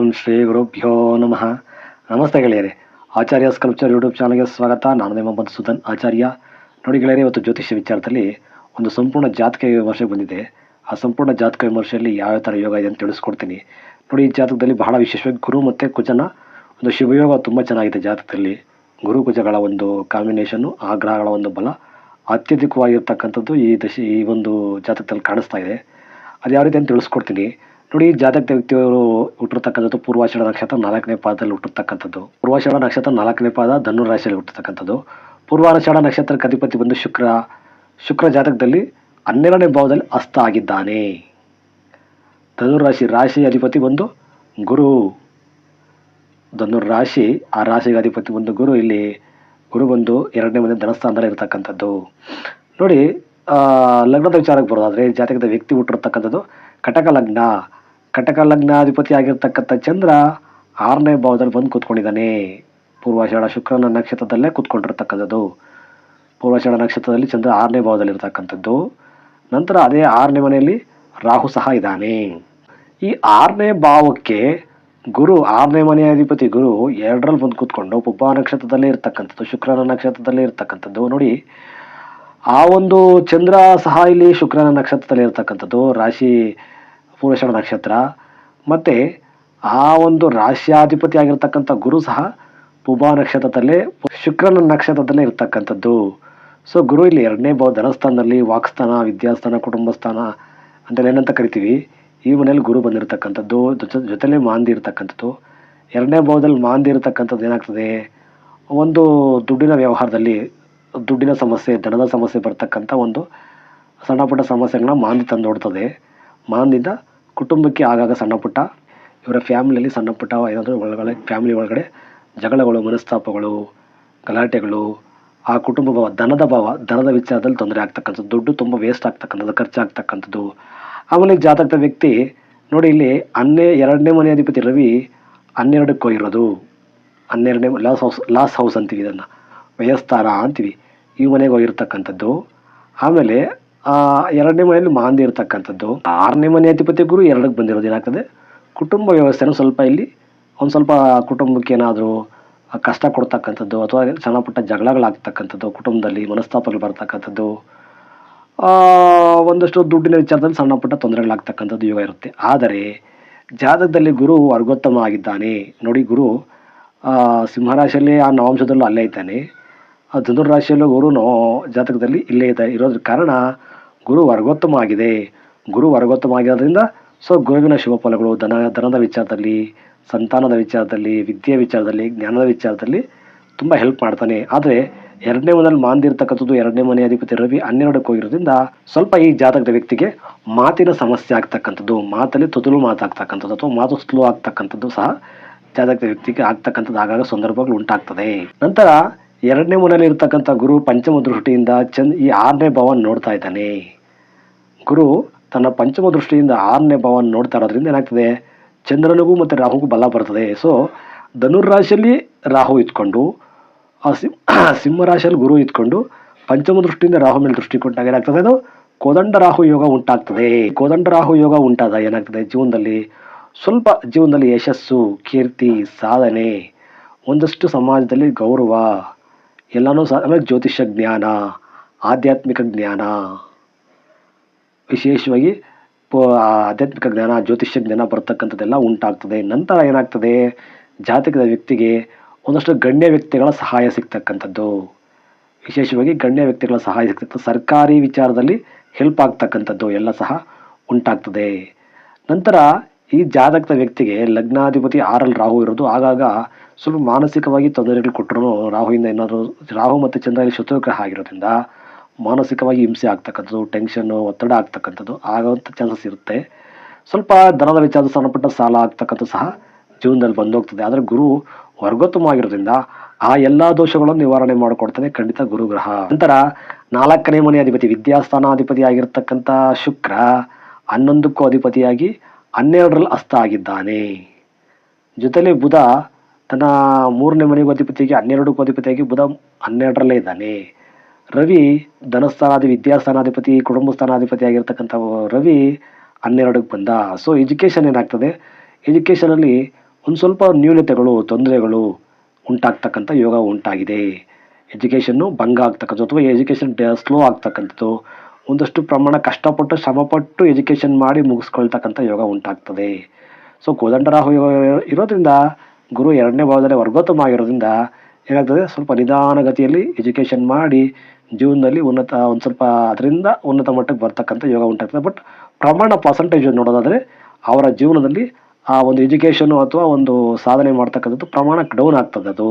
ಓಂ ಶ್ರೀ ಗುರುಭ್ಯೋ ನಮಃ. ನಮಸ್ತೆ ಗೆಳೆಯರೆ. ಆಚಾರ್ಯ ಸ್ಕಲ್ಪ್ಚರ್ ಯೂಟ್ಯೂಬ್ ಚಾನಲ್ಗೆ ಸ್ವಾಗತ. ನಾನು ನಿಮ್ಮ ಮಧುಸೂದನ್ ಆಚಾರ್ಯ. ನೋಡಿ ಗೆಳೆಯರೆ, ಇವತ್ತು ಜ್ಯೋತಿಷ್ಯ ವಿಚಾರದಲ್ಲಿ ಒಂದು ಸಂಪೂರ್ಣ ಜಾತಕ ವಿಮರ್ಶೆ ಬಂದಿದೆ. ಆ ಸಂಪೂರ್ಣ ಜಾತಕ ವಿಮರ್ಶೆಯಲ್ಲಿ ಯಾವ ಥರ ಯೋಗ ಇದೆ ಅಂತ ತಿಳಿಸ್ಕೊಡ್ತೀನಿ. ನೋಡಿ, ಈ ಜಾತಕದಲ್ಲಿ ಬಹಳ ವಿಶೇಷವಾಗಿ ಗುರು ಮತ್ತು ಕುಜನ, ಒಂದು ಶಿವಯೋಗ ತುಂಬ ಚೆನ್ನಾಗಿದೆ ಜಾತಕದಲ್ಲಿ. ಗುರು ಕುಜಗಳ ಒಂದು ಕಾಂಬಿನೇಷನ್ನು ಆ ಗ್ರಹಗಳ ಒಂದು ಬಲ ಅತ್ಯಧಿಕವಾಗಿರ್ತಕ್ಕಂಥದ್ದು ಈ ದಶ, ಈ ಒಂದು ಜಾತಕದಲ್ಲಿ ಕಾಣಿಸ್ತಾ ಇದೆ. ಅದು ಯಾವ ರೀತಿ ಅಂತ ತಿಳಿಸ್ಕೊಡ್ತೀನಿ. ನೋಡಿ, ಜಾತಕ ವ್ಯಕ್ತಿಯವರು ಹುಟ್ಟಿರ್ತಕ್ಕಂಥದ್ದು ಪೂರ್ವಾಷಾಢ ನಕ್ಷತ್ರ ನಾಲ್ಕನೇ ಪಾದದಲ್ಲಿ ಹುಟ್ಟಿರ್ತಕ್ಕಂಥದ್ದು. ಪೂರ್ವಾಷಾಢ ನಕ್ಷತ್ರ ನಾಲ್ಕನೇ ಪಾದ ಧನು ರಾಶಿಯಲ್ಲಿ ಹುಟ್ಟಿರ್ತಕ್ಕಂಥದ್ದು. ಪೂರ್ವಾಷಾಢ ನಕ್ಷತ್ರಕ್ಕೆ ಅಧಿಪತಿ ಬಂದು ಶುಕ್ರ ಶುಕ್ರ ಜಾತಕದಲ್ಲಿ ಹನ್ನೆರಡನೇ ಭಾವದಲ್ಲಿ ಅಸ್ತ ಆಗಿದ್ದಾನೆ. ಧನುರಾಶಿ ರಾಶಿ ಅಧಿಪತಿ ಬಂದು ಗುರು. ಧನುರ್ ರಾಶಿ ಆ ರಾಶಿಗೆ ಅಧಿಪತಿ ಬಂದು ಗುರು. ಇಲ್ಲಿ ಗುರು ಬಂದು ಎರಡನೇ ಮನೆ ಧನಸ್ಥಾನದಲ್ಲಿ ಇರತಕ್ಕಂಥದ್ದು. ನೋಡಿ ಲಗ್ನದ ವಿಚಾರಕ್ಕೆ ಬರೋದಾದರೆ ಜಾತಕದ ವ್ಯಕ್ತಿ ಹುಟ್ಟಿರ್ತಕ್ಕಂಥದ್ದು ಕಟಕ ಲಗ್ನ. ಕಟಕ ಲಗ್ನಾಧಿಪತಿ ಆಗಿರ್ತಕ್ಕಂಥ ಚಂದ್ರ ಆರನೇ ಭಾವದಲ್ಲಿ ಬಂದು ಕೂತ್ಕೊಂಡಿದ್ದಾನೆ. ಪೂರ್ವಾಷಾಢ ಶುಕ್ರನ ನಕ್ಷತ್ರದಲ್ಲೇ ಕೂತ್ಕೊಂಡಿರ್ತಕ್ಕಂಥದ್ದು. ಪೂರ್ವಾಷಾಢ ನಕ್ಷತ್ರದಲ್ಲಿ ಚಂದ್ರ ಆರನೇ ಭಾವದಲ್ಲಿ ಇರತಕ್ಕಂಥದ್ದು. ನಂತರ ಅದೇ ಆರನೇ ಮನೆಯಲ್ಲಿ ರಾಹು ಸಹ ಇದ್ದಾನೆ. ಈ ಆರನೇ ಭಾವಕ್ಕೆ ಗುರು, ಆರನೇ ಮನೆಯ ಅಧಿಪತಿ ಗುರು ಎರಡರಲ್ಲಿ ಬಂದು ಕೂತ್ಕೊಂಡು ಪುಬ್ಬ ನಕ್ಷತ್ರದಲ್ಲೇ ಇರ್ತಕ್ಕಂಥದ್ದು, ಶುಕ್ರನ ನಕ್ಷತ್ರದಲ್ಲೇ ಇರ್ತಕ್ಕಂಥದ್ದು. ನೋಡಿ, ಆ ಒಂದು ಚಂದ್ರ ಸಹ ಇಲ್ಲಿ ಶುಕ್ರನ ನಕ್ಷತ್ರದಲ್ಲಿ ಇರ್ತಕ್ಕಂಥದ್ದು. ರಾಶಿ ಪೂರ್ವಷಣ ನಕ್ಷತ್ರ. ಮತ್ತು ಆ ಒಂದು ರಾಶ್ಯಾಧಿಪತಿ ಆಗಿರ್ತಕ್ಕಂಥ ಗುರು ಸಹ ಪುಬಾ ನಕ್ಷತ್ರದಲ್ಲೇ, ಶುಕ್ರನ ನಕ್ಷತ್ರದಲ್ಲೇ ಇರ್ತಕ್ಕಂಥದ್ದು. ಸೊ ಗುರು ಇಲ್ಲಿ ಎರಡನೇ ಭಾವ ಧನಸ್ಥಾನದಲ್ಲಿ ವಾಕ್ಸ್ಥಾನ, ವಿದ್ಯಾಸ್ಥಾನ ಕುಟುಂಬ ಸ್ಥಾನ ಅಂತೆಲ್ಲ ಏನಂತ ಕರಿತೀವಿ. ಈ ಮನೆಯಲ್ಲಿ ಗುರು ಬಂದಿರತಕ್ಕಂಥದ್ದು ಜೊತೆಲೆ ಮಾಂದಿ ಇರತಕ್ಕಂಥದ್ದು. ಎರಡನೇ ಭಾವದಲ್ಲಿ ಮಾಂದಿ ಇರತಕ್ಕಂಥದ್ದು ಏನಾಗ್ತದೆ? ಒಂದು ದುಡ್ಡಿನ ವ್ಯವಹಾರದಲ್ಲಿ ದುಡ್ಡಿನ ಸಮಸ್ಯೆ, ಧನದ ಸಮಸ್ಯೆ ಬರ್ತಕ್ಕಂಥ ಒಂದು ಸಣ್ಣ ಪುಟ್ಟ ಸಮಸ್ಯೆಗಳನ್ನ ಮಾಂದಿ ತಂದೊಡ್ತದೆ ಮಾಂದಿಯಿಂದ ಕುಟುಂಬಕ್ಕೆ ಆಗಾಗ ಸಣ್ಣ ಪುಟ್ಟ, ಇವರ ಫ್ಯಾಮಿಲಿಯಲ್ಲಿ ಸಣ್ಣ ಪುಟ್ಟ ಏನಾದರೂ ಒಳಗಡೆ ಫ್ಯಾಮಿಲಿ ಒಳಗಡೆ ಜಗಳಗಳು, ಮನಸ್ತಾಪಗಳು, ಗಲಾಟೆಗಳು, ಆ ಕುಟುಂಬ ಭಾವ ದನದ ಭಾವ ದನದ ವಿಚಾರದಲ್ಲಿ ತೊಂದರೆ ಆಗ್ತಕ್ಕಂಥದ್ದು, ದುಡ್ಡು ತುಂಬ ವೇಸ್ಟ್ ಆಗ್ತಕ್ಕಂಥದ್ದು, ಖರ್ಚಾಗ್ತಕ್ಕಂಥದ್ದು. ಆಮೇಲೆ ಜಾತಕ ಜಾತಕದ ವ್ಯಕ್ತಿ, ನೋಡಿ ಇಲ್ಲಿ ಹನ್ನೆ ಎರಡನೇ ಮನೆ ಅಧಿಪತಿ ರವಿ ಹನ್ನೆರಡಕ್ಕೆ ಹೋಗಿರೋದು ಹನ್ನೆರಡನೇ ಲಾಸ್ ಹೌಸ್ ಲಾಸ್ ಹೌಸ್ ಅಂತೀವಿ ಇದನ್ನು. ವ್ಯಯಸ್ಥಾನ ಅಂತೀವಿ. ಈ ಮನೆಗೆ ಹೋಗಿರ್ತಕ್ಕಂಥದ್ದು. ಆಮೇಲೆ ಆ, ಎರಡನೇ ಮನೆಯಲ್ಲಿ ಮಾಂದಿ ಇರ್ತಕ್ಕಂಥದ್ದು. ಆರನೇ ಮನೆ ಅಧಿಪತಿ ಗುರು ಎರಡಕ್ಕೆ ಬಂದಿರೋದು ಏನಾಗ್ತದೆ? ಕುಟುಂಬ ವ್ಯವಸ್ಥೆನೂ ಸ್ವಲ್ಪ ಇಲ್ಲಿ ಒಂದು ಸ್ವಲ್ಪ ಕುಟುಂಬಕ್ಕೆ ಏನಾದರೂ ಕಷ್ಟ ಕೊಡ್ತಕ್ಕಂಥದ್ದು ಅಥವಾ ಸಣ್ಣ ಪುಟ್ಟ ಜಗಳಗಳಾಗ್ತಕ್ಕಂಥದ್ದು ಕುಟುಂಬದಲ್ಲಿ ಮನಸ್ತಾಪಗಳು ಬರ್ತಕ್ಕಂಥದ್ದು ಒಂದಷ್ಟು ದುಡ್ಡಿನ ವಿಚಾರದಲ್ಲಿ ಸಣ್ಣ ಪುಟ್ಟ ತೊಂದರೆಗಳಾಗ್ತಕ್ಕಂಥದ್ದು ಯೋಗ ಇರುತ್ತೆ. ಆದರೆ ಜಾತಕದಲ್ಲಿ ಗುರು ವರ್ಗೋತ್ತಮ ಆಗಿದ್ದಾನೆ. ನೋಡಿ ಗುರು ಸಿಂಹರಾಶಿಯಲ್ಲಿ ಆ ನವಾಂಶದಲ್ಲೂ ಅಲ್ಲೇ ಇದ್ದಾನೆ. ಆ ಧನುರಾಶಿಯಲ್ಲೂ ಗುರು ಜಾತಕದಲ್ಲಿ ಇಲ್ಲೇ ಇದೆ ಇರೋದ್ರ ಕಾರಣ ಗುರು ವರ್ಗೋತ್ತಮ ಆಗಿದೆ ಗುರು ವರ್ಗೋತ್ತಮ ಆಗಿರೋದ್ರಿಂದ ಸೊ ಗುರುವಿನ ಶುಭ ಫಲಗಳು, ಧನ, ಧನದ ವಿಚಾರದಲ್ಲಿ, ಸಂತಾನದ ವಿಚಾರದಲ್ಲಿ ವಿದ್ಯೆ ವಿಚಾರದಲ್ಲಿ, ಜ್ಞಾನದ ವಿಚಾರದಲ್ಲಿ ತುಂಬ ಹೆಲ್ಪ್ ಮಾಡ್ತಾನೆ. ಆದರೆ ಎರಡನೇ ಮನೆಯಲ್ಲಿ ಮಾಂದಿರ್ತಕ್ಕಂಥದ್ದು ಎರಡನೇ ಮನೆ ಅಧಿಪತಿ ರವಿ ಹನ್ನೆರಡಕ್ಕೆ ಹೋಗಿರೋದ್ರಿಂದ ಸ್ವಲ್ಪ ಈ ಜಾತಕದ ವ್ಯಕ್ತಿಗೆ ಮಾತಿನ ಸಮಸ್ಯೆ ಆಗ್ತಕ್ಕಂಥದ್ದು, ಮಾತಲ್ಲಿ ತೊದಲು ಮಾತಾಗ್ತಕ್ಕಂಥದ್ದು ಅಥವಾ ಮಾತು ಸ್ಲೋ ಆಗ್ತಕ್ಕಂಥದ್ದು ಸಹ ಜಾತಕದ ವ್ಯಕ್ತಿಗೆ ಆಗ್ತಕ್ಕಂಥದ್ದು ಆಗಾಗ ಸಂದರ್ಭಗಳು ಉಂಟಾಗ್ತದೆ. ನಂತರ ಎರಡನೇ ಮನೆಯಲ್ಲಿ ಇರ್ತಕ್ಕಂಥ ಗುರು ಪಂಚಮ ದೃಷ್ಟಿಯಿಂದ ಚಂದ್ ಈ ಆರನೇ ಭಾವನ ನೋಡ್ತಾ ಇದ್ದಾನೆ. ಗುರು ತನ್ನ ಪಂಚಮ ದೃಷ್ಟಿಯಿಂದ ಆರನೇ ಭಾವನ ನೋಡ್ತಾ ಇರೋದ್ರಿಂದ ಏನಾಗ್ತದೆ? ಚಂದ್ರನಿಗೂ ಮತ್ತು ರಾಹುಗೂ ಬಲ ಬರ್ತದೆ. ಸೊ ಧನುರ್ರಾಶಿಯಲ್ಲಿ ರಾಹು ಇದ್ಕೊಂಡು, ಆ ಸಿಂ, ಸಿಂಹ ರಾಶಿಯಲ್ಲಿ ಗುರು ಇದ್ಕೊಂಡು, ಪಂಚಮ ದೃಷ್ಟಿಯಿಂದ ರಾಹು ಮೇಲೆ ದೃಷ್ಟಿ ಕೊಟ್ಟಾಗ ಏನಾಗ್ತದೆ ಅದು? ಕೋದಂಡ ರಾಹು ಯೋಗ ಉಂಟಾಗ್ತದೆ. ಕೋದಂಡ ರಾಹು ಯೋಗ ಉಂಟಾದ ಏನಾಗ್ತದೆ ಜೀವನದಲ್ಲಿ? ಸ್ವಲ್ಪ ಜೀವನದಲ್ಲಿ ಯಶಸ್ಸು, ಕೀರ್ತಿ, ಸಾಧನೆ, ಒಂದಷ್ಟು ಸಮಾಜದಲ್ಲಿ ಗೌರವ, ಎಲ್ಲನೂ ಸಹ, ಆಮೇಲೆ ಜ್ಯೋತಿಷ್ಯ ಜ್ಞಾನ, ಆಧ್ಯಾತ್ಮಿಕ ಜ್ಞಾನ. ವಿಶೇಷವಾಗಿ ಆಧ್ಯಾತ್ಮಿಕ ಜ್ಞಾನ, ಜ್ಯೋತಿಷ್ಯ ಜ್ಞಾನ ಬರ್ತಕ್ಕಂಥದ್ದೆಲ್ಲ ಉಂಟಾಗ್ತದೆ. ನಂತರ ಏನಾಗ್ತದೆ? ಜಾತಕದ ವ್ಯಕ್ತಿಗೆ ಒಂದಷ್ಟು ಗಣ್ಯ ವ್ಯಕ್ತಿಗಳ ಸಹಾಯ ಸಿಗ್ತಕ್ಕಂಥದ್ದು. ವಿಶೇಷವಾಗಿ ಗಣ್ಯ ವ್ಯಕ್ತಿಗಳ ಸಹಾಯ ಸಿಗ್ತಕ್ಕಂಥ ಸರ್ಕಾರಿ ವಿಚಾರದಲ್ಲಿ ಹೆಲ್ಪ್ ಆಗ್ತಕ್ಕಂಥದ್ದು ಎಲ್ಲ ಸಹ ಉಂಟಾಗ್ತದೆ. ನಂತರ ಈ ಜಾತಕದ ವ್ಯಕ್ತಿಗೆ ಲಗ್ನಾಧಿಪತಿ ಆರ್ ಎಲ್ ರಾಹು ಇರೋದು. ಆಗಾಗ ಸ್ವಲ್ಪ ಮಾನಸಿಕವಾಗಿ ತೊಂದರೆಗಳು ಕೊಟ್ಟರು ರಾಹುವಿಂದ ಏನಾದರೂ, ರಾಹು ಮತ್ತು ಚಂದ್ರ ಶತ್ರುಗ್ರಹ ಆಗಿರೋದ್ರಿಂದ ಮಾನಸಿಕವಾಗಿ ಹಿಂಸೆ ಆಗ್ತಕ್ಕಂಥದ್ದು ಟೆನ್ಷನ್ನು ಒತ್ತಡ ಆಗ್ತಕ್ಕಂಥದ್ದು ಆಗುವಂಥ ಚಾನ್ಸಸ್ ಇರುತ್ತೆ. ಸ್ವಲ್ಪ ಧನದ ವಿಚಾರದ ಸಣ್ಣಪುಟ್ಟ ಸಾಲ ಆಗ್ತಕ್ಕಂಥ ಸಹ ಜೀವನದಲ್ಲಿ ಬಂದೋಗ್ತದೆ. ಆದರೆ ಗುರು ವರ್ಗೋತ್ತಮವಾಗಿರೋದ್ರಿಂದ ಆ ಎಲ್ಲ ದೋಷಗಳನ್ನು ನಿವಾರಣೆ ಮಾಡಿಕೊಡ್ತಾನೆ ಖಂಡಿತ ಗುರುಗ್ರಹ. ನಂತರ ನಾಲ್ಕನೇ ಮನೆ ಅಧಿಪತಿ, ವಿದ್ಯಾಸ್ಥಾನಾಧಿಪತಿ ಆಗಿರ್ತಕ್ಕಂಥ ಶುಕ್ರ ಹನ್ನೊಂದಕ್ಕೂ ಅಧಿಪತಿಯಾಗಿ ಹನ್ನೆರಡರಲ್ಲಿ ಅಸ್ತ ಆಗಿದ್ದಾನೆ. ಜೊತೆಯಲ್ಲಿ ಬುಧ ತನ್ನ ಮೂರನೇ ಮನೆಗೂ ಅಧಿಪತಿಯಾಗಿ ಹನ್ನೆರಡಕ್ಕೂ ಅಧಿಪತಿಯಾಗಿ ಬುಧ ಹನ್ನೆರಡರಲ್ಲೇ ಇದ್ದಾನೆ. ರವಿ ಧನಸ್ಥಾನಾಧಿ ವಿದ್ಯಾಸ್ಥಾನಾಧಿಪತಿ ಕುಟುಂಬ ಸ್ಥಾನಾಧಿಪತಿ ಆಗಿರ್ತಕ್ಕಂಥ ರವಿ ಹನ್ನೆರಡಕ್ಕೆ ಬಂದ. ಸೊ ಎಜುಕೇಷನ್ ಏನಾಗ್ತದೆ? ಎಜುಕೇಷನಲ್ಲಿ ಒಂದು ಸ್ವಲ್ಪ ನ್ಯೂನತೆಗಳು, ತೊಂದರೆಗಳು ಉಂಟಾಗ್ತಕ್ಕಂಥ ಯೋಗ ಉಂಟಾಗಿದೆ. ಎಜುಕೇಷನ್ನು ಭಂಗ ಆಗ್ತಕ್ಕಂಥದ್ದು ಅಥವಾ ಎಜುಕೇಷನ್ ಸ್ಲೋ ಆಗ್ತಕ್ಕಂಥದ್ದು. ಒಂದಷ್ಟು ಪ್ರಮಾಣ ಕಷ್ಟಪಟ್ಟು ಶ್ರಮಪಟ್ಟು ಎಜುಕೇಷನ್ ಮಾಡಿ ಮುಗಿಸ್ಕೊಳ್ತಕ್ಕಂಥ ಯೋಗ ಉಂಟಾಗ್ತದೆ. ಸೊ ಕೋದಂಡರಾಹು ಇರೋದ್ರಿಂದ, ಗುರು ಎರಡನೇ ಭಾವದಲ್ಲಿ ವರ್ಗೋತ್ತಮ ಆಗಿರೋದ್ರಿಂದ ಏನಾಗ್ತದೆ ಸ್ವಲ್ಪ ನಿಧಾನಗತಿಯಲ್ಲಿ ಎಜುಕೇಷನ್ ಮಾಡಿ ಜೀವನದಲ್ಲಿ ಉನ್ನತ, ಒಂದು ಸ್ವಲ್ಪ ಅದರಿಂದ ಉನ್ನತ ಮಟ್ಟಕ್ಕೆ ಬರ್ತಕ್ಕಂಥ ಯೋಗ ಉಂಟಾಗ್ತದೆ. ಬಟ್ ಪ್ರಮಾಣ ಪರ್ಸಂಟೇಜ್ ನೋಡೋದಾದರೆ ಅವರ ಜೀವನದಲ್ಲಿ ಆ ಒಂದು ಎಜುಕೇಷನು ಅಥವಾ ಒಂದು ಸಾಧನೆ ಮಾಡ್ತಕ್ಕಂಥದ್ದು ಪ್ರಮಾಣಕ್ಕೆ ಡೌನ್ ಆಗ್ತದೆ ಅದು.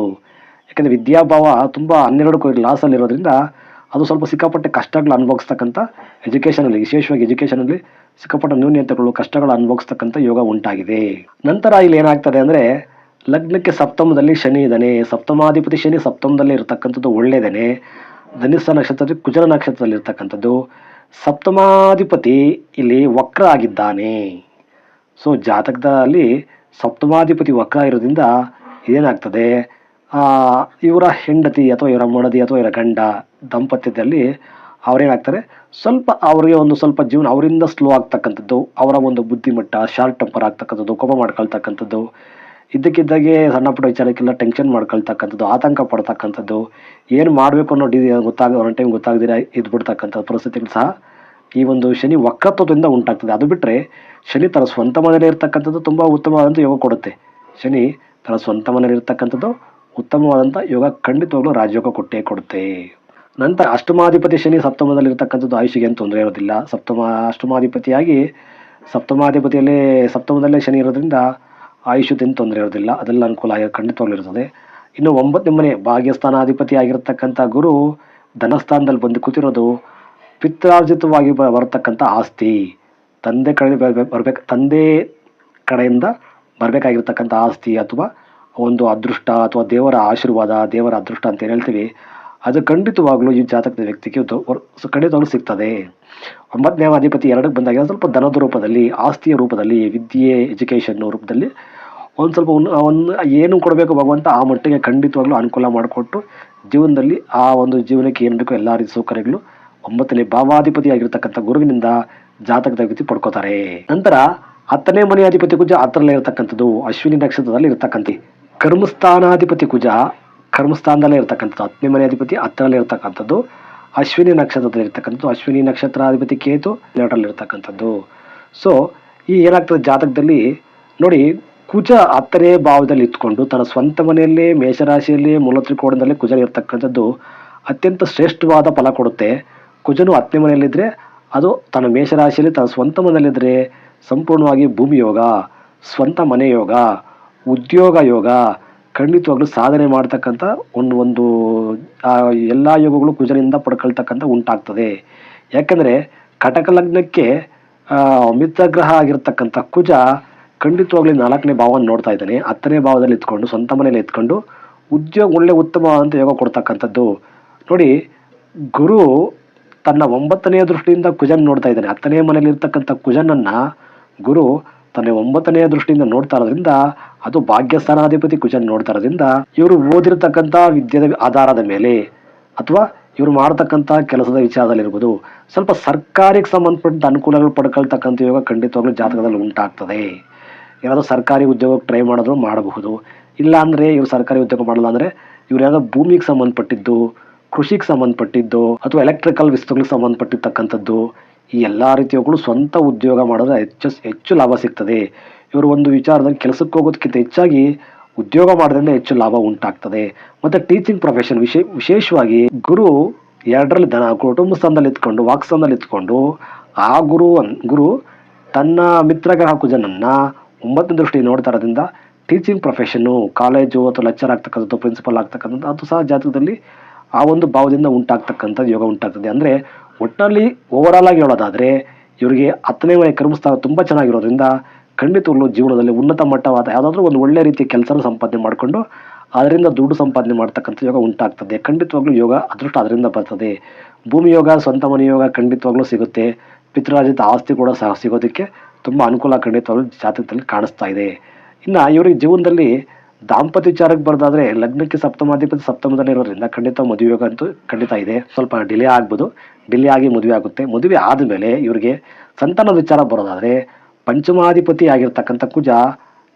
ಯಾಕೆಂದರೆ ವಿದ್ಯಾಭಾವ ತುಂಬ ಹನ್ನೆರಡು ಕೋಟಿ ಲಾಸಲ್ಲಿರೋದ್ರಿಂದ ಅದು ಸ್ವಲ್ಪ ಸಿಕ್ಕಾಪಟ್ಟೆ ಕಷ್ಟಗಳು ಅನುಭವಿಸ್ತಕ್ಕಂಥ ಎಜುಕೇಷನಲ್ಲಿ ವಿಶೇಷವಾಗಿ ಎಜುಕೇಷನಲ್ಲಿ ಸಿಕ್ಕಾಪಟ್ಟೆ ನ್ಯೂನ್ಯತೆಗಳು ಕಷ್ಟಗಳು ಅನುಭವಿಸ್ತಕ್ಕಂಥ ಯೋಗ ಉಂಟಾಗಿದೆ. ನಂತರ ಇಲ್ಲಿ ಏನಾಗ್ತದೆ ಅಂದರೆ ಲಗ್ನಕ್ಕೆ ಸಪ್ತಮದಲ್ಲಿ ಶನಿ ಇದ್ದಾನೆ, ಸಪ್ತಮಾಧಿಪತಿ ಶನಿ ಸಪ್ತಮದಲ್ಲಿ ಇರತಕ್ಕಂಥದ್ದು ಒಳ್ಳೆಯದೇನೆ ಧನಿಸ್ಥ ನಕ್ಷತ್ರದಲ್ಲಿ ಕುಜರ ನಕ್ಷತ್ರದಲ್ಲಿ ಇರ್ತಕ್ಕಂಥದ್ದು. ಸಪ್ತಮಾಧಿಪತಿ ಇಲ್ಲಿ ವಕ್ರ ಆಗಿದ್ದಾನೆ. ಸೊ ಜಾತಕದಲ್ಲಿ ಸಪ್ತಮಾಧಿಪತಿ ವಕ್ರ ಇರೋದ್ರಿಂದ ಏನಾಗ್ತದೆ ಇವರ ಹೆಂಡತಿ ಅಥವಾ ಇವರ ಮೊಡದಿ ಅಥವಾ ಇವರ ಗಂಡ ದಂಪತ್ಯದಲ್ಲಿ ಅವರೇನಾಗ್ತಾರೆ? ಸ್ವಲ್ಪ ಅವರಿಗೆ ಒಂದು ಸ್ವಲ್ಪ ಜೀವನ ಅವರಿಂದ ಸ್ಲೋ ಆಗ್ತಕ್ಕಂಥದ್ದು. ಅವರ ಒಂದು ಬುದ್ಧಿಮಟ್ಟ ಶಾರ್ಟ್ ಟೆಂಪರ್ ಆಗ್ತಕ್ಕಂಥದ್ದು, ಕೋಪ ಮಾಡ್ಕೊಳ್ತಕ್ಕಂಥದ್ದು. ಇದ್ದಕ್ಕಿದ್ದಾಗೆ ಸಣ್ಣ ಪುಟ್ಟ ವಿಚಾರಕ್ಕೆಲ್ಲ ಟೆನ್ಷನ್ ಮಾಡ್ಕೊಳ್ತಕ್ಕಂಥದ್ದು, ಆತಂಕ ಪಡ್ತಕ್ಕಂಥದ್ದು, ಏನು ಮಾಡಬೇಕು ಅನ್ನೋ ಡಿ ಗೊತ್ತಾಗ, ಒಂದು ಟೈಮ್ ಗೊತ್ತಾಗದಿರ ಇದ್ಬಿಡ್ತಕ್ಕಂಥ ಪರಿಸ್ಥಿತಿಗಳು ಸಹ ಈ ಒಂದು ಶನಿ ವಕ್ರತ್ವದಿಂದ ಉಂಟಾಗ್ತದೆ. ಅದು ಬಿಟ್ಟರೆ ಶನಿ ತನ್ನ ಸ್ವಂತ ಮನೇಲಿ ಇರ್ತಕ್ಕಂಥದ್ದು ತುಂಬ ಉತ್ತಮವಾದಂಥ ಯೋಗ ಕೊಡುತ್ತೆ. ಶನಿ ತನ್ನ ಸ್ವಂತ ಮನೇಲಿ ಇರ್ತಕ್ಕಂಥದ್ದು ಉತ್ತಮವಾದಂಥ ಯೋಗ ಖಂಡಿತವಾಗ್ಲೂ ರಾಜಯೋಗ ಕೊಟ್ಟೇ ಕೊಡುತ್ತೆ. ನಂತರ ಅಷ್ಟಮಾಧಿಪತಿ ಶನಿ ಸಪ್ತಮದಲ್ಲಿ ಇರ್ತಕ್ಕಂಥದ್ದು ಆಯುಷಿಗೆ ಏನು ತೊಂದರೆ ಇರೋದಿಲ್ಲ ಸಪ್ತಮ, ಅಷ್ಟಮಾಧಿಪತಿಯಾಗಿ ಸಪ್ತಮಾಧಿಪತಿಯಲ್ಲೇ, ಸಪ್ತಮದಲ್ಲೇ ಶನಿ ಇರೋದ್ರಿಂದ ಆಯುಷ್ಯದಿಂದ ತೊಂದರೆ ಇರೋದಿಲ್ಲ. ಅದೆಲ್ಲ ಅನುಕೂಲ ಆಗಿ ಇರ್ತದೆ ಇನ್ನು ಒಂಬತ್ತನೇ ಮನೆ ಭಾಗ್ಯಸ್ಥಾನಾಧಿಪತಿ ಆಗಿರತಕ್ಕಂಥ ಗುರು ಧನಸ್ಥಾನದಲ್ಲಿ ಬಂದು ಕೂತಿರೋದು ಪಿತ್ರಾರ್ಜಿತವಾಗಿ ಬರತಕ್ಕಂಥ ಆಸ್ತಿ. ತಂದೆ ಕಡೆ ಬರ್ಬೇಕು ತಂದೆ ಕಡೆಯಿಂದ ಬರಬೇಕಾಗಿರ್ತಕ್ಕಂಥ ಆಸ್ತಿ ಅಥವಾ ಒಂದು ಅದೃಷ್ಟ ಅಥವಾ ದೇವರ ಆಶೀರ್ವಾದ, ದೇವರ ಅದೃಷ್ಟ ಅಂತ ಏನು ಹೇಳ್ತೀವಿ? ಅದು ಖಂಡಿತವಾಗ್ಲೂ ಈ ಜಾತಕದ ವ್ಯಕ್ತಿಗೆ ಖಂಡಿತವಾಗ್ಲೂ ಸಿಗ್ತದೆ. ಒಂಬತ್ತನೇ ಅಧಿಪತಿ ಎರಡಕ್ಕೆ ಬಂದಾಗ ಸ್ವಲ್ಪ ಧನದ ರೂಪದಲ್ಲಿ, ಆಸ್ತಿಯ ರೂಪದಲ್ಲಿ, ವಿದ್ಯೆ, ಎಜುಕೇಷನ್ ರೂಪದಲ್ಲಿ ಒಂದು ಸ್ವಲ್ಪ ಒಂದು ಏನು ಕೊಡಬೇಕು ಭಗವಂತ ಆ ಮಟ್ಟಿಗೆ ಖಂಡಿತವಾಗ್ಲೂ ಅನುಕೂಲ ಮಾಡಿಕೊಟ್ಟು ಜೀವನದಲ್ಲಿ ಆ ಒಂದು ಜೀವನಕ್ಕೆ ಏನು ಬೇಕೋ ಎಲ್ಲ ರೀತಿ ಸೌಕರ್ಯಗಳು ಒಂಬತ್ತನೇ ಭಾವಾಧಿಪತಿ ಆಗಿರ್ತಕ್ಕಂಥ ಗುರುವಿನಿಂದ ಜಾತಕದ ವ್ಯಕ್ತಿ ಪಡ್ಕೋತಾರೆ. ನಂತರ ಹತ್ತನೇ ಮನೆ ಅಧಿಪತಿ ಕುಜ ಹತ್ತರಲ್ಲೇ ಇರತಕ್ಕಂಥದ್ದು, ಅಶ್ವಿನಿ ನಕ್ಷತ್ರದಲ್ಲಿ ಇರತಕ್ಕಂಥ ಕರ್ಮಸ್ಥಾನಾಧಿಪತಿ ಕುಜ ಕರ್ಮಸ್ಥಾನದಲ್ಲೇ ಇರ್ತಕ್ಕಂಥದ್ದು. ಹತ್ತನೇ ಮನೆ ಅಧಿಪತಿ ಹತ್ತರಲ್ಲಿ ಇರ್ತಕ್ಕಂಥದ್ದು. ಅಶ್ವಿನಿ ನಕ್ಷತ್ರದಲ್ಲಿ ಇರ್ತಕ್ಕಂಥದ್ದು. ಅಶ್ವಿನಿ ನಕ್ಷತ್ರಾಧಿಪತಿ ಕೇತು ಎರಡರಲ್ಲಿ ಇರ್ತಕ್ಕಂಥದ್ದು. ಸೊ ಈ ಏನಾಗ್ತದೆ ಜಾತಕದಲ್ಲಿ, ನೋಡಿ, ಕುಜ ಹತ್ತನೇ ಭಾವದಲ್ಲಿ ಇತ್ಕೊಂಡು ತನ್ನ ಸ್ವಂತ ಮನೆಯಲ್ಲೇ, ಮೇಷರಾಶಿಯಲ್ಲಿ ಮೂಲ ತ್ರಿಕೋಣದಲ್ಲಿ ಕುಜ ಇರ್ತಕ್ಕಂಥದ್ದು ಅತ್ಯಂತ ಶ್ರೇಷ್ಠವಾದ ಫಲ ಕೊಡುತ್ತೆ. ಕುಜನು ಹತ್ತನೇ ಮನೆಯಲ್ಲಿದ್ದರೆ ಅದು ತನ್ನ ಮೇಷರಾಶಿಯಲ್ಲಿ ತನ್ನ ಸ್ವಂತ ಮನೆಯಲ್ಲಿದ್ದರೆ ಸಂಪೂರ್ಣವಾಗಿ ಭೂಮಿ ಯೋಗ, ಸ್ವಂತ ಮನೆ ಯೋಗ, ಉದ್ಯೋಗ ಯೋಗ ಖಂಡಿತವಾಗ್ಲೂ ಸಾಧನೆ ಮಾಡ್ತಕ್ಕಂಥ ಒಂದು ಒಂದು ಎಲ್ಲ ಯೋಗಗಳು ಕುಜನಿಂದ ಪಡ್ಕೊಳ್ತಕ್ಕಂಥ ಉಂಟಾಗ್ತದೆ. ಯಾಕಂದರೆ ಕಟಕ ಲಗ್ನಕ್ಕೆ ಮಿತ್ರ ಮಿತ್ರಗ್ರಹ ಆಗಿರ್ತಕ್ಕಂಥ ಕುಜ ಖಂಡಿತವಾಗ್ಲೂ ನಾಲ್ಕನೇ ಭಾವವನ್ನು ನೋಡ್ತಾ ಇದ್ದಾನೆ. ಹತ್ತನೇ ಭಾವದಲ್ಲಿ ಎತ್ಕೊಂಡು ಸ್ವಂತ ಮನೇಲಿ ಎತ್ಕೊಂಡು ಉದ್ಯೋಗ ಒಳ್ಳೆ ಉತ್ತಮವಾದಂಥ ಯೋಗ ಕೊಡ್ತಕ್ಕಂಥದ್ದು. ನೋಡಿ, ಗುರು ತನ್ನ ಒಂಬತ್ತನೆಯ ದೃಷ್ಟಿಯಿಂದ ಕುಜನ್ ನೋಡ್ತಾ ಇದ್ದಾನೆ. ಹತ್ತನೇ ಮನೇಲಿ ಇರ್ತಕ್ಕಂಥ ಕುಜನನ್ನ ಗುರು ತನ್ನ ಒಂಬತ್ತನೆಯ ದೃಷ್ಟಿಯಿಂದ ನೋಡ್ತಾ ಇರೋದ್ರಿಂದ ಅದು ಭಾಗ್ಯಸ್ಥಾನಾಧಿಪತಿ ಕುಜನ್ ನೋಡ್ತಾ ಇರೋದ್ರಿಂದ ಇವರು ಓದಿರತಕ್ಕಂಥ ವಿದ್ಯೆಯ ಆಧಾರದ ಮೇಲೆ ಅಥವಾ ಇವರು ಮಾಡ್ತಕ್ಕಂಥ ಕೆಲಸದ ವಿಚಾರದಲ್ಲಿರ್ಬೋದು. ಸ್ವಲ್ಪ ಸರ್ಕಾರಕ್ಕೆ ಸಂಬಂಧಪಟ್ಟ ಅನುಕೂಲಗಳು ಪಡ್ಕೊಳ್ತಕ್ಕಂಥ ಯೋಗ ಖಂಡಿತವಾಗ್ಲೂ ಜಾತಕದಲ್ಲಿ ಉಂಟಾಗ್ತದೆ. ಏನಾದರೂ ಸರ್ಕಾರಿ ಉದ್ಯೋಗಕ್ಕೆ ಟ್ರೈ ಮಾಡಿದ್ರು ಮಾಡಬಹುದು. ಇಲ್ಲ ಇವರು ಸರ್ಕಾರಿ ಉದ್ಯೋಗ ಮಾಡಲ್ಲ ಅಂದರೆ ಇವ್ರು ಯಾವುದೋ ಭೂಮಿಗೆ ಸಂಬಂಧಪಟ್ಟಿದ್ದು, ಕೃಷಿಗೆ ಸಂಬಂಧಪಟ್ಟಿದ್ದು ಅಥವಾ ಎಲೆಕ್ಟ್ರಿಕಲ್ ವಸ್ತುಗಳಿಗೆ ಸಂಬಂಧಪಟ್ಟಿರ್ತಕ್ಕಂಥದ್ದು ಈ ಎಲ್ಲ ರೀತಿಯವುಗಳು ಸ್ವಂತ ಉದ್ಯೋಗ ಮಾಡಿದ್ರೆ ಹೆಚ್ಚು ಹೆಚ್ಚು ಲಾಭ ಸಿಗ್ತದೆ. ಇವರು ಒಂದು ವಿಚಾರದಲ್ಲಿ ಕೆಲಸಕ್ಕೆ ಹೋಗೋದಕ್ಕಿಂತ ಹೆಚ್ಚಾಗಿ ಉದ್ಯೋಗ ಮಾಡೋದ್ರಿಂದ ಹೆಚ್ಚು ಲಾಭ ಉಂಟಾಗ್ತದೆ. ಮತ್ತು ಟೀಚಿಂಗ್ ಪ್ರೊಫೆಷನ್ ವಿಶೇ, ವಿಶೇಷವಾಗಿ ಗುರು ಎರಡರಲ್ಲಿ ದನ, ಕುಟುಂಬ ಸ್ಥಾನದಲ್ಲಿ ಇತ್ಕೊಂಡು ವಾಕ್ಸ್ಥಾನದಲ್ಲಿ ಇತ್ಕೊಂಡು, ಆ ಗುರು ಗುರು ತನ್ನ ಮಿತ್ರಗ್ರಹ ಕುಜನನ್ನ ಒಂಬತ್ತನೇ ದೃಷ್ಟಿ ನೋಡ್ತಾ ಇರೋದ್ರಿಂದ ಟೀಚಿಂಗ್ ಪ್ರೊಫೆಷನ್ನು ಕಾಲೇಜು ಅಥವಾ ಲೆಕ್ಚರ್ ಆಗ್ತಕ್ಕಂಥದ್ದು ಪ್ರಿನ್ಸಿಪಲ್ ಆಗ್ತಕ್ಕಂಥದ್ದು, ಅದು ಸಹ ಜಾತಕದಲ್ಲಿ ಆ ಒಂದು ಭಾವದಿಂದ ಉಂಟಾಗ್ತಕ್ಕಂಥದ್ದು, ಯೋಗ ಉಂಟಾಗ್ತದೆ. ಅಂದರೆ ಒಟ್ಟಿನಲ್ಲಿ ಓವರಾಲ್ ಆಗಿ ಹೇಳೋದಾದರೆ, ಇವರಿಗೆ ಹತ್ತನೇ ಮನೆ ಕರ್ಮಸ್ಥಾನ ತುಂಬ ಚೆನ್ನಾಗಿರೋದ್ರಿಂದ ಖಂಡಿತವಾಗ್ಲೂ ಜೀವನದಲ್ಲಿ ಉನ್ನತ ಮಟ್ಟವಾದ ಯಾವುದಾದ್ರೂ ಒಂದು ಒಳ್ಳೆ ರೀತಿಯ ಕೆಲಸನ ಸಂಪಾದನೆ ಮಾಡಿಕೊಂಡು ಅದರಿಂದ ದುಡ್ಡು ಸಂಪಾದನೆ ಮಾಡ್ತಕ್ಕಂಥ ಯೋಗ ಉಂಟಾಗ್ತದೆ. ಖಂಡಿತವಾಗ್ಲೂ ಯೋಗ ಅದೃಷ್ಟ ಅದರಿಂದ ಬರ್ತದೆ. ಭೂಮಿ ಯೋಗ, ಸ್ವಂತ ಮನೆ ಯೋಗ ಖಂಡಿತವಾಗ್ಲೂ ಸಿಗುತ್ತೆ. ಪಿತೃರಾಜಿತ ಆಸ್ತಿ ಕೂಡ ಸಹ ಸಿಗೋದಕ್ಕೆ ತುಂಬ ಅನುಕೂಲ ಖಂಡಿತವಾಗ್ಲೂ ಜಾತಕದಲ್ಲಿ ಕಾಣಿಸ್ತಾ ಇದೆ. ಇನ್ನು ಇವರಿಗೆ ಜೀವನದಲ್ಲಿ ದಾಂಪತ್ಯ ವಿಚಾರಕ್ಕೆ ಬರೋದಾದ್ರೆ ಲಗ್ನಕ್ಕೆ ಸಪ್ತಮಾಧಿಪತಿ ಸಪ್ತಮದಲ್ಲಿ ಇರೋದ್ರಿಂದ ಖಂಡಿತ ಮದುವೆ ಯೋಗ ಅಂತೂ ಖಂಡಿತ ಇದೆ. ಸ್ವಲ್ಪ ಡಿಲೇ ಆಗ್ಬೋದು. ಡಿಲೇ ಆಗಿ ಮದುವೆ ಆಗುತ್ತೆ. ಮದುವೆ ಆದಮೇಲೆ ಇವರಿಗೆ ಸಂತಾನದ ವಿಚಾರ ಬರೋದಾದ್ರೆ ಪಂಚಮಾಧಿಪತಿ ಆಗಿರ್ತಕ್ಕಂಥ ಕುಜ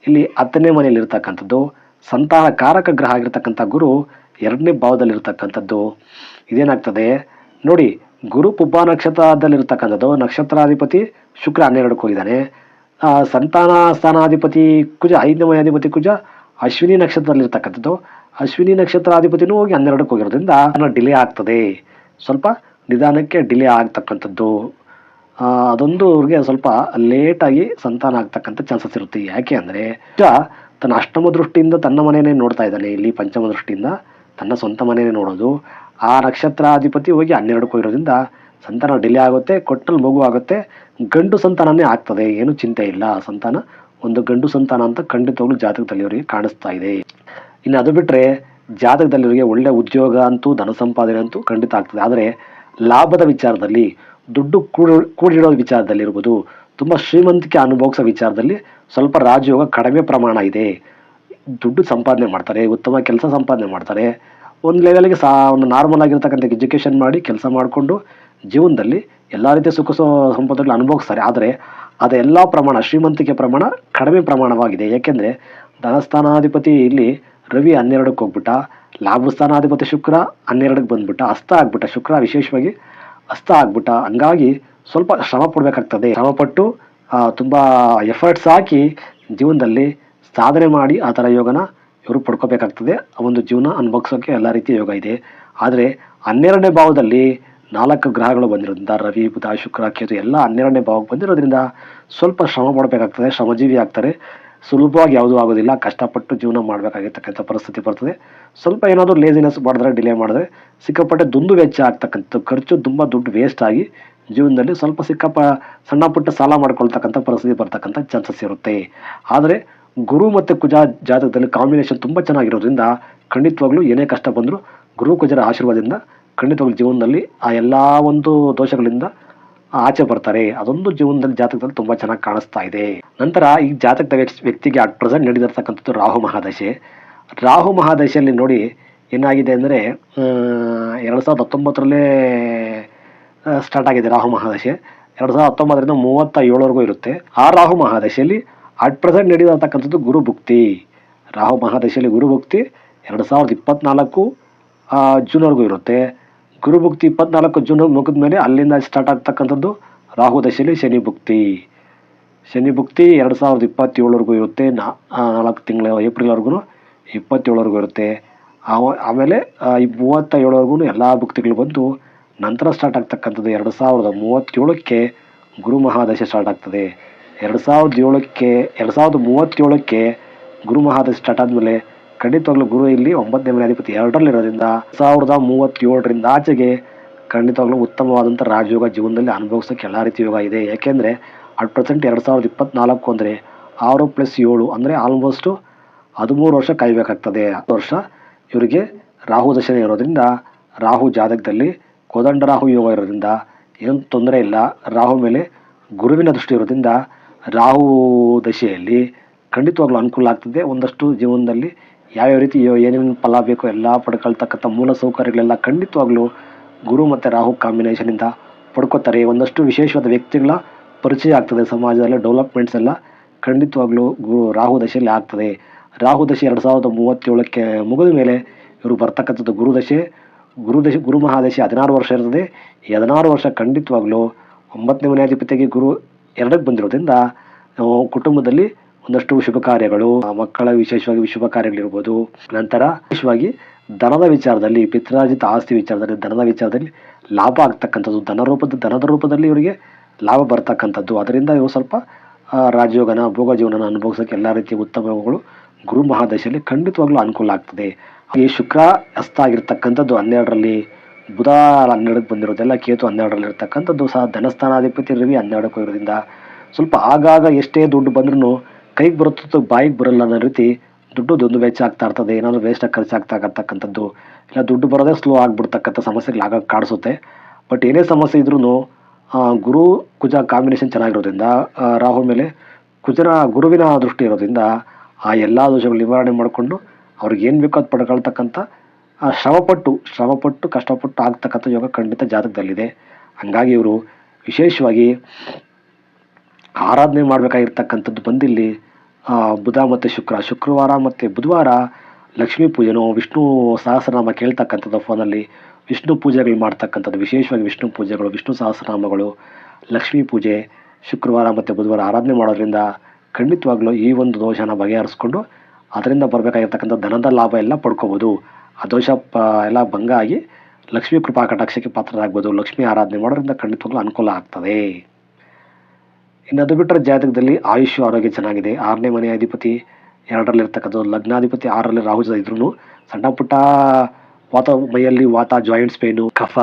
ಇಲ್ಲಿ ಹತ್ತನೇ ಮನೆಯಲ್ಲಿ ಇರ್ತಕ್ಕಂಥದ್ದು. ಸಂತಾನ ಕಾರಕ ಗ್ರಹ ಆಗಿರ್ತಕ್ಕಂಥ ಗುರು ಎರಡನೇ ಭಾವದಲ್ಲಿ ಇರ್ತಕ್ಕಂಥದ್ದು ಇದೇನಾಗ್ತದೆ? ನೋಡಿ ಗುರು ಪುಬ್ಬ ನಕ್ಷತ್ರದಲ್ಲಿರ್ತಕ್ಕಂಥದ್ದು. ನಕ್ಷತ್ರಾಧಿಪತಿ ಶುಕ್ರ ಹನ್ನೆರಡು ಹೋಗಿದ್ದಾನೆ. ಆ, ಸಂತಾನ ಸ್ಥಾನಾಧಿಪತಿ ಕುಜ ಐದನೇ ಮನೆಯಾಧಿಪತಿ ಕುಜ ಅಶ್ವಿನಿ ನಕ್ಷತ್ರದಲ್ಲಿರ್ತಕ್ಕಂಥದ್ದು. ಅಶ್ವಿನಿ ನಕ್ಷತ್ರಾಧಿಪತಿನೂ ಹೋಗಿ ಹನ್ನೆರಡಕ್ಕೆ ಹೋಗಿರೋದ್ರಿಂದ ಡಿಲೇ ಆಗ್ತದೆ. ಸ್ವಲ್ಪ ನಿಧಾನಕ್ಕೆ ಡಿಲೇ ಆಗ್ತಕ್ಕಂಥದ್ದು. ಅದೊಂದು ಅವ್ರಿಗೆ ಸ್ವಲ್ಪ ಲೇಟಾಗಿ ಸಂತಾನ ಆಗ್ತಕ್ಕಂಥ ಚಾನ್ಸಸ್ ಇರುತ್ತೆ. ಯಾಕೆ ಅಂದರೆ ತನ್ನ ಅಷ್ಟಮ ದೃಷ್ಟಿಯಿಂದ ತನ್ನ ಮನೆಯೇ ನೋಡ್ತಾ ಇದ್ದಾನೆ. ಇಲ್ಲಿ ಪಂಚಮ ದೃಷ್ಟಿಯಿಂದ ತನ್ನ ಸ್ವಂತ ಮನೆಯೇ ನೋಡೋದು. ಆ ನಕ್ಷತ್ರಾಧಿಪತಿ ಹೋಗಿ ಹನ್ನೆರಡಕ್ಕೂ ಇರೋದ್ರಿಂದ ಸಂತಾನ ಡಿಲೇ ಆಗುತ್ತೆ ಕೊಟ್ಟಲ್ಲಿ ಮಗು ಆಗುತ್ತೆ. ಗಂಡು ಸಂತಾನನೇ ಆಗ್ತದೆ, ಏನು ಚಿಂತೆ ಇಲ್ಲ. ಸಂತಾನ, ಒಂದು ಗಂಡು ಸಂತಾನ ಅಂತ ಖಂಡಿತವಾಗ್ಲೂ ಜಾತಕದಲ್ಲಿ ಅವರಿಗೆ ಕಾಣಿಸ್ತಾ ಇದೆ. ಇನ್ನು ಅದು ಬಿಟ್ಟರೆ ಜಾತಕದಲ್ಲಿ ಅವರಿಗೆ ಒಳ್ಳೆ ಉದ್ಯೋಗ ಅಂತೂ, ಧನ ಸಂಪಾದನೆ ಅಂತೂ ಖಂಡಿತ ಆಗ್ತದೆ. ಆದರೆ, ಲಾಭದ ವಿಚಾರದಲ್ಲಿ ದುಡ್ಡು ಕೂಡಿ ಕೂಡಿಡೋ ವಿಚಾರದಲ್ಲಿರ್ಬೋದು, ತುಂಬ ಶ್ರೀಮಂತಿಕೆ ಅನುಭವಿಸೋ ವಿಚಾರದಲ್ಲಿ ಸ್ವಲ್ಪ ರಾಜಯೋಗ ಕಡಿಮೆ ಪ್ರಮಾಣ ಇದೆ. ದುಡ್ಡು ಸಂಪಾದನೆ ಮಾಡ್ತಾರೆ, ಉತ್ತಮ ಕೆಲಸ ಸಂಪಾದನೆ ಮಾಡ್ತಾರೆ. ಒಂದು ಲೆವೆಲ್ಗೆ ಸಾ ಒಂದು ನಾರ್ಮಲ್ ಆಗಿರ್ತಕ್ಕಂಥ ಎಜುಕೇಷನ್ ಮಾಡಿ ಕೆಲಸ ಮಾಡಿಕೊಂಡು ಜೀವನದಲ್ಲಿ ಎಲ್ಲ ರೀತಿಯ ಸುಖ ಸ- ಸಂಪತ್ತುಗಳು ಅನುಭವಿಸ್ತಾರೆ. ಆದರೆ ಅದೆಲ್ಲ ಪ್ರಮಾಣ, ಶ್ರೀಮಂತಿಕೆ ಪ್ರಮಾಣ ಕಡಿಮೆ ಪ್ರಮಾಣವಾಗಿದೆ. ಏಕೆಂದರೆ ಧನಸ್ಥಾನಾಧಿಪತಿ ಇಲ್ಲಿ ರವಿ ಹನ್ನೆರಡಕ್ಕೆ ಹೋಗ್ಬಿಟ್ಟ, ಲಾಭಸ್ಥಾನಾಧಿಪತಿ ಶುಕ್ರ ಹನ್ನೆರಡಕ್ಕೆ ಬಂದ್ಬಿಟ್ಟ, ಅಸ್ತ ಆಗ್ಬಿಟ್ಟ. ಶುಕ್ರ ವಿಶೇಷವಾಗಿ ಅಸ್ತ ಆಗ್ಬಿಟ್ಟ. ಹಂಗಾಗಿ ಸ್ವಲ್ಪ ಶ್ರಮ ಪಡಬೇಕಾಗ್ತದೆ. ಶ್ರಮಪಟ್ಟು ಪಟ್ಟು ತುಂಬ ಎಫರ್ಟ್ಸ್ ಹಾಕಿ ಜೀವನದಲ್ಲಿ ಸಾಧನೆ ಮಾಡಿ ಆ ಥರ ಯೋಗನ ಇವರು ಪಡ್ಕೋಬೇಕಾಗ್ತದೆ. ಆ ಒಂದು ಜೀವನ ಅನುಭವಿಸೋಕ್ಕೆ ಎಲ್ಲ ರೀತಿಯ ಯೋಗ ಇದೆ. ಆದರೆ ಹನ್ನೆರಡನೇ ಭಾವದಲ್ಲಿ ನಾಲ್ಕು ಗ್ರಹಗಳು ಬಂದಿರೋದ್ರಿಂದ, ರವಿ, ಬುಧ, ಶುಕ್ರ, ಕೇತು ಎಲ್ಲ ಹನ್ನೆರಡನೇ ಭಾವಕ್ಕೆ ಬಂದಿರೋದ್ರಿಂದ ಸ್ವಲ್ಪ ಶ್ರಮ ಪಡಬೇಕಾಗ್ತದೆ. ಶ್ರಮಜೀವಿ ಆಗ್ತಾರೆ. ಸುಲಭವಾಗಿ ಯಾವುದೂ ಆಗೋದಿಲ್ಲ, ಕಷ್ಟಪಟ್ಟು ಜೀವನ ಮಾಡಬೇಕಾಗಿರ್ತಕ್ಕಂಥ ಪರಿಸ್ಥಿತಿ ಬರ್ತದೆ. ಸ್ವಲ್ಪ ಏನಾದರೂ ಲೇಸಿನೆಸ್ ಮಾಡಿದ್ರೆ ಡಿಲೇ ಮಾಡಿದ್ರೆ, ಸಿಕ್ಕಾಪಟ್ಟೆ ದುಂದು ವೆಚ್ಚ ಆಗ್ತಕ್ಕಂಥ ಖರ್ಚು, ತುಂಬ ದುಡ್ಡು ವೇಸ್ಟ್ ಆಗಿ ಜೀವನದಲ್ಲಿ ಸ್ವಲ್ಪ ಸಿಕ್ಕಪ್ಪ ಸಣ್ಣ ಪುಟ್ಟ ಸಾಲ ಮಾಡ್ಕೊಳ್ತಕ್ಕಂಥ ಪರಿಸ್ಥಿತಿ ಬರ್ತಕ್ಕಂಥ ಚಾನ್ಸಸ್ ಇರುತ್ತೆ. ಆದರೆ ಗುರು ಮತ್ತು ಕುಜ ಜಾತಕದಲ್ಲಿ ಕಾಂಬಿನೇಷನ್ ತುಂಬ ಚೆನ್ನಾಗಿರೋದ್ರಿಂದ ಖಂಡಿತವಾಗ್ಲೂ ಏನೇ ಕಷ್ಟ ಬಂದರೂ ಗುರು ಕುಜರ ಆಶೀರ್ವಾದದಿಂದ ಖಂಡಿತವಾಗ್ಲೂ ಜೀವನದಲ್ಲಿ ಆ ಎಲ್ಲ ಒಂದು ದೋಷಗಳಿಂದ ಆಚೆ ಬರ್ತಾರೆ. ಅದೊಂದು ಜೀವನದಲ್ಲಿ ಜಾತಕದಲ್ಲಿ ತುಂಬ ಚೆನ್ನಾಗಿ ಕಾಣಿಸ್ತಾ ಇದೆ. ನಂತರ ಈ ಜಾತಕದ ವ್ಯಕ್ತಿಗೆ ಅಟ್ ಪ್ರೆಸೆಂಟ್ ನಡೆದಿರ್ತಕ್ಕಂಥದ್ದು ರಾಹು ಮಹಾದಶೆ. ರಾಹು ಮಹಾದಶೆಯಲ್ಲಿ ನೋಡಿ ಏನಾಗಿದೆ ಅಂದರೆ ಎರಡು ಸಾವಿರದ ಹತ್ತೊಂಬತ್ತರಲ್ಲೇ ಸ್ಟಾರ್ಟ್ ಆಗಿದೆ ರಾಹು ಮಹಾದಶೆ. ಎರಡು ಸಾವಿರದ ಹತ್ತೊಂಬತ್ತರಿಂದ ಮೂವತ್ತ ಏಳವರೆಗೂ ಇರುತ್ತೆ. ಆ ರಾಹು ಮಹಾದಶೆಯಲ್ಲಿ ಅಟ್ ಪ್ರೆಸೆಂಟ್ ನಡೆದಿರ್ತಕ್ಕಂಥದ್ದು ಗುರು ಭುಕ್ತಿ. ರಾಹು ಮಹಾದಶೆಯಲ್ಲಿ ಗುರು ಭುಕ್ತಿ ಎರಡು ಸಾವಿರದ ಇಪ್ಪತ್ತ್ನಾಲ್ಕು ಜೂನ್ವರೆಗೂ ಇರುತ್ತೆ. ಗುರು ಭುಕ್ತಿ ಇಪ್ಪತ್ನಾಲ್ಕು ಜೂನ್ ಮುಗಿದ ಮೇಲೆ ಅಲ್ಲಿಂದ ಸ್ಟಾರ್ಟ್ ಆಗ್ತಕ್ಕಂಥದ್ದು ರಾಹು ದಶೆಯಲ್ಲಿ ಶನಿ ಭುಕ್ತಿ. ಶನಿ ಭುಕ್ತಿ ಎರಡು ಸಾವಿರದ ಇಪ್ಪತ್ತೇಳವರೆಗೂ ಇರುತ್ತೆ. ನಾ ನಾಲ್ಕು ತಿಂಗಳ ಏಪ್ರಿಲ್ವರೆಗೂ ಇಪ್ಪತ್ತೇಳವರೆಗೂ ಇರುತ್ತೆ. ಆವ- ಆಮೇಲೆ ಮೂವತ್ತ ಏಳವರೆಗೂ ಎಲ್ಲ ಭುಕ್ತಿಗಳು ಬಂದು ನಂತರ ಸ್ಟಾರ್ಟ್ ಆಗ್ತಕ್ಕಂಥದ್ದು ಎರಡು ಸಾವಿರದ ಮೂವತ್ತೇಳಕ್ಕೆ ಗುರು ಮಹಾದಶೆ ಸ್ಟಾರ್ಟ್ ಆಗ್ತದೆ. ಎರಡು ಸಾವಿರದ ಏಳಕ್ಕೆ ಎರಡು ಸಾವಿರದ ಮೂವತ್ತೇಳಕ್ಕೆ ಗುರು ಮಹಾದಶೆ ಸ್ಟಾರ್ಟ್ ಆದಮೇಲೆ ಖಂಡಿತವಾಗ್ಲೂ ಗುರು ಇಲ್ಲಿ ಒಂಬತ್ತನೇ ಮನೆ ಅಧಿಪತಿ ಎರಡರಲ್ಲಿರೋದ್ರಿಂದ ಸಾವಿರದ ಮೂವತ್ತೇಳರಿಂದ ಆಚೆಗೆ ಖಂಡಿತವಾಗ್ಲೂ ಉತ್ತಮವಾದಂಥ ರಾಜಯೋಗ ಜೀವನದಲ್ಲಿ ಅನುಭವಿಸೋಕ್ಕೆ ಎಲ್ಲ ರೀತಿ ಯೋಗ ಇದೆ. ಯಾಕೆಂದರೆ ಅಟ್ ಪ್ರೆಸೆಂಟ್ ಎರಡು ಸಾವಿರದ ಇಪ್ಪತ್ನಾಲ್ಕು ಅಂದರೆ ಆರು ಪ್ಲಸ್ ಏಳು ಅಂದರೆ ಆಲ್ಮೋಸ್ಟು ಹದಿಮೂರು ವರ್ಷ ಕಾಯಬೇಕಾಗ್ತದೆ. ವರ್ಷ ಇವರಿಗೆ ರಾಹು ದಶೆ ಇರೋದ್ರಿಂದ ರಾಹು ಜಾತಕದಲ್ಲಿ ಕೋದಂಡ ರಾಹು ಯೋಗ ಇರೋದ್ರಿಂದ ಏನು ತೊಂದರೆ ಇಲ್ಲ. ರಾಹು ಮೇಲೆ ಗುರುವಿನ ದೃಷ್ಟಿ ಇರೋದ್ರಿಂದ ರಾಹು ದಶೆಯಲ್ಲಿ ಖಂಡಿತವಾಗ್ಲೂ ಅನುಕೂಲ ಆಗ್ತದೆ. ಒಂದಷ್ಟು ಜೀವನದಲ್ಲಿ ಯಾವ್ಯಾವ ರೀತಿ ಏನೇನು ಫಲ ಬೇಕೋ ಎಲ್ಲ ಪಡ್ಕೊಳ್ತಕ್ಕಂಥ ಮೂಲ ಸೌಕರ್ಯಗಳೆಲ್ಲ ಖಂಡಿತವಾಗ್ಲೂ ಗುರು ಮತ್ತು ರಾಹು ಕಾಂಬಿನೇಷನಿಂದ ಪಡ್ಕೋತಾರೆ ಒಂದಷ್ಟು ವಿಶೇಷವಾದ ವ್ಯಕ್ತಿಗಳ ಪರಿಚಯ ಆಗ್ತದೆ. ಸಮಾಜದಲ್ಲಿ ಡೆವಲಪ್ಮೆಂಟ್ಸ್ ಎಲ್ಲ ಖಂಡಿತವಾಗ್ಲೂ ರಾಹು ದಶೆಯಲ್ಲಿ ಆಗ್ತದೆ. ರಾಹು ದಶೆ ಎರಡು ಸಾವಿರದ ಮೂವತ್ತೇಳಕ್ಕೆ ಮುಗಿದ ಮೇಲೆ ಇವರು ಬರ್ತಕ್ಕಂಥದ್ದು ಗುರುದಶೆ ಗುರುದಶೆ ಗುರು ಮಹಾದಶೆ ಹದಿನಾರು ವರ್ಷ ಇರ್ತದೆ. ಈ ಹದಿನಾರು ವರ್ಷ ಖಂಡಿತವಾಗ್ಲೂ ಒಂಬತ್ತನೇ ಮನೆಯಾಧಿಪತಿಗೆ ಗುರು ಎರಡಕ್ಕೆ ಬಂದಿರೋದ್ರಿಂದ ಕುಟುಂಬದಲ್ಲಿ ಒಂದಷ್ಟು ಶುಭ ಕಾರ್ಯಗಳು ಮಕ್ಕಳ ವಿಶೇಷವಾಗಿ ಶುಭ ಕಾರ್ಯಗಳಿರ್ಬೋದು. ನಂತರ ವಿಶೇಷವಾಗಿ ದನದ ವಿಚಾರದಲ್ಲಿ, ಪಿತ್ರಾರ್ಜಿತ ಆಸ್ತಿ ವಿಚಾರದಲ್ಲಿ ದನದ ವಿಚಾರದಲ್ಲಿ ಲಾಭ ಆಗ್ತಕ್ಕಂಥದ್ದು ಧನ ರೂಪದ ದನದ ರೂಪದಲ್ಲಿ ಇವರಿಗೆ ಲಾಭ ಬರ್ತಕ್ಕಂಥದ್ದು. ಅದರಿಂದ ಇವು ಸ್ವಲ್ಪ ರಾಜಯೋಗನ, ಭೋಗ ಜೀವನನ ಅನುಭವಿಸೋಕೆ ಎಲ್ಲ ರೀತಿಯ ಉತ್ತಮಗಳು ಗುರು ಮಹಾದಶೆಯಲ್ಲಿ ಖಂಡಿತವಾಗ್ಲೂ ಅನುಕೂಲ ಆಗ್ತದೆ. ಈ ಶುಕ್ರ ಹಸ್ತ ಆಗಿರ್ತಕ್ಕಂಥದ್ದು ಹನ್ನೆರಡರಲ್ಲಿ ಬುಧ ಹನ್ನೆರಡಕ್ಕೆ ಬಂದಿರೋದೆಲ್ಲ ಕೇತು ಹನ್ನೆರಡರಲ್ಲಿ ಇರ್ತಕ್ಕಂಥದ್ದು ಸಹ ಧನಸ್ಥಾನಾಧಿಪತಿ ರವಿ ಹನ್ನೆರಡಕ್ಕೆ ಹೋಗಿರೋದ್ರಿಂದ ಸ್ವಲ್ಪ ಆಗಾಗ ಎಷ್ಟೇ ದುಡ್ಡು ಬಂದ್ರೂ ಕೈಗೆ ಬರುತ್ತೋ ಬಾಯಿಗೆ ಬರಲ್ಲ ಅನ್ನೋ ರೀತಿ ದುಡ್ಡು ದುಂದು ವೆಚ್ಚ ಆಗ್ತಾ ಇರ್ತದೆ. ಏನಾದರೂ ವೇಸ್ಟಾಗಿ ಖರ್ಚಾಗ್ತಾ ಇರ್ತಕ್ಕಂಥದ್ದು. ಇಲ್ಲ, ದುಡ್ಡು ಬರೋದೇ ಸ್ಲೋ ಆಗಿಬಿಡ್ತಕ್ಕಂಥ ಸಮಸ್ಯೆಗಳು ಆಗ ಕಾಡಿಸುತ್ತೆ. ಬಟ್ ಏನೇ ಸಮಸ್ಯೆ ಇದ್ರೂ ಗುರು ಕುಜ ಕಾಂಬಿನೇಷನ್ ಚೆನ್ನಾಗಿರೋದ್ರಿಂದ ರಾಹು ಮೇಲೆ ಕುಜನ ಗುರುವಿನ ದೃಷ್ಟಿ ಇರೋದ್ರಿಂದ ಆ ಎಲ್ಲ ದೋಷಗಳು ನಿವಾರಣೆ ಮಾಡಿಕೊಂಡು ಅವ್ರಿಗೆ ಏನು ಬೇಕೋ ಅದು ಪಡ್ಕೊಳ್ತಕ್ಕಂಥ ಶ್ರಮಪಟ್ಟು ಶ್ರಮಪಟ್ಟು, ಕಷ್ಟಪಟ್ಟು ಆಗ್ತಕ್ಕಂಥ ಯೋಗ ಖಂಡಿತ ಜಾತಕದಲ್ಲಿದೆ. ಹಂಗಾಗಿ ಇವರು ವಿಶೇಷವಾಗಿ ಆರಾಧನೆ ಮಾಡಬೇಕಾಗಿರ್ತಕ್ಕಂಥದ್ದು ಬಂದಿಲ್ಲಿ ಬುಧ ಮತ್ತು ಶುಕ್ರ. ಶುಕ್ರವಾರ ಮತ್ತು ಬುಧವಾರ ಲಕ್ಷ್ಮೀ ಪೂಜೆನೋ ವಿಷ್ಣು ಸಹಸ್ರನಾಮ ಕೇಳ್ತಕ್ಕಂಥದ್ದು ಫೋನಲ್ಲಿ ವಿಷ್ಣು ಪೂಜೆಗಳು ಮಾಡ್ತಕ್ಕಂಥದ್ದು, ವಿಶೇಷವಾಗಿ ವಿಷ್ಣು ಪೂಜೆಗಳು, ವಿಷ್ಣು ಸಹಸ್ರನಾಮಗಳು, ಲಕ್ಷ್ಮೀ ಪೂಜೆ, ಶುಕ್ರವಾರ ಮತ್ತು ಬುಧವಾರ ಆರಾಧನೆ ಮಾಡೋದ್ರಿಂದ ಖಂಡಿತವಾಗ್ಲೂ ಈ ಒಂದು ದೋಷನ ಬಗೆಹರಿಸ್ಕೊಂಡು ಅದರಿಂದ ಬರಬೇಕಾಗಿರ್ತಕ್ಕಂಥ ಧನದ ಲಾಭ ಎಲ್ಲ ಪಡ್ಕೋಬೋದು. ಆ ದೋಷ ಪ, ಎಲ್ಲ ಭಂಗ ಆಗಿ ಲಕ್ಷ್ಮೀ ಕೃಪಾ ಕಟಾಕ್ಷಕ್ಕೆ ಪಾತ್ರರಾಗ್ಬೋದು. ಲಕ್ಷ್ಮೀ ಆರಾಧನೆ ಮಾಡೋದ್ರಿಂದ ಖಂಡಿತವಾಗ್ಲೂ ಅನುಕೂಲ ಆಗ್ತದೆ. ಇನ್ನು ಅದು ಬಿಟ್ಟರೆ ಜಾತಕದಲ್ಲಿ ಆಯುಷ್ ಆರೋಗ್ಯ ಚೆನ್ನಾಗಿದೆ. ಆರನೇ ಮನೆ ಅಧಿಪತಿ ಎರಡರಲ್ಲಿ ಇರ್ತಕ್ಕಂಥದ್ದು ಲಗ್ನಾಧಿಪತಿ ಆರರಲ್ಲಿ ರಾಹು ಇದ್ರೂ ಸಣ್ಣ ಪುಟ್ಟ ವಾತ ಮೈಯಲ್ಲಿ ವಾತ ಜಾಯಿಂಟ್ಸ್ ಪೇನು ಕಫ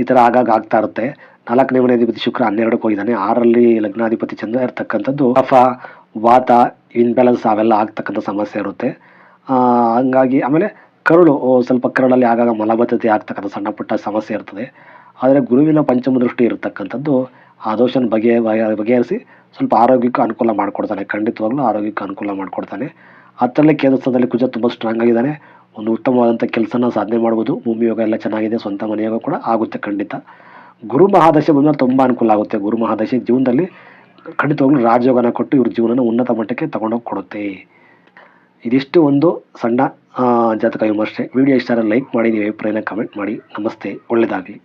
ಈ ಥರ ಆಗಾಗ ಆಗ್ತಾ ಇರುತ್ತೆ. ನಾಲ್ಕನೇ ಮನೆಯಾಧಿಪತಿ ಶುಕ್ರ ಹನ್ನೆರಡಕ್ಕೆ ಹೋಗಿದ್ದಾನೆ. ಆರಲ್ಲಿ ಲಗ್ನಾಧಿಪತಿ ಚಂದ್ರ ಇರ್ತಕ್ಕಂಥದ್ದು ಕಫ, ವಾತ ಇನ್ಬ್ಯಾಲೆನ್ಸ್ ಅವೆಲ್ಲ ಆಗ್ತಕ್ಕಂಥ ಸಮಸ್ಯೆ ಇರುತ್ತೆ. ಹಂಗಾಗಿ ಆಮೇಲೆ ಕರುಳು ಸ್ವಲ್ಪ ಕರುಳಲ್ಲಿ ಆಗಾಗ ಮಲಬದ್ಧತೆ ಆಗ್ತಕ್ಕಂಥ ಸಣ್ಣ ಪುಟ್ಟ ಸಮಸ್ಯೆ ಇರ್ತದೆ. ಆದರೆ ಗುರುವಿನ ಪಂಚಮ ದೃಷ್ಟಿ ಇರತಕ್ಕಂಥದ್ದು ಆ ದೋಷನ ಬಗೆ ಬಗೆ- ಬಗೆಹರಿಸಿ ಸ್ವಲ್ಪ ಆರೋಗ್ಯಕ್ಕೂ ಅನುಕೂಲ ಮಾಡಿಕೊಡ್ತಾನೆ. ಖಂಡಿತವಾಗ್ಲೂ ಆರೋಗ್ಯಕ್ಕೆ ಅನುಕೂಲ ಮಾಡಿಕೊಡ್ತಾನೆ. ಹತ್ತರಲ್ಲೇ ಕೇಂದ್ರಸ್ಥಾನದಲ್ಲಿ ಕುಜ ತುಂಬ ಸ್ಟ್ರಾಂಗ್ ಆಗಿದ್ದಾನೆ. ಒಂದು ಉತ್ತಮವಾದಂಥ ಕೆಲಸನ ಸಾಧನೆ ಮಾಡ್ಬೋದು. ಭೂಮಿ ಯೋಗ ಎಲ್ಲ ಚೆನ್ನಾಗಿದೆ, ಸ್ವಂತ ಮನೆಯೋಗ ಕೂಡ ಆಗುತ್ತೆ ಖಂಡಿತ. ಗುರು ಮಹಾದಶೆ ಬಂದಾಗ ತುಂಬ ಅನುಕೂಲ ಆಗುತ್ತೆ. ಗುರು ಮಹಾದಶೆ ಜೀವನದಲ್ಲಿ ಖಂಡಿತವಾಗ್ಲೂ ರಾಜಯೋಗನ ಕೊಟ್ಟು ಇವ್ರ ಜೀವನನ ಉನ್ನತ ಮಟ್ಟಕ್ಕೆ ತಗೊಂಡೋಗಿ ಕೊಡುತ್ತೆ. ಇದಿಷ್ಟು ಒಂದು ಸಣ್ಣ ಜಾತಕ ವಿಮರ್ಶೆ. ವಿಡಿಯೋ ಇಷ್ಟ ಲೈಕ್ ಮಾಡಿ, ನೀವು ಅಭಿಪ್ರಾಯನ ಕಮೆಂಟ್ ಮಾಡಿ. ನಮಸ್ತೆ. ಒಳ್ಳೆಯದಾಗಲಿ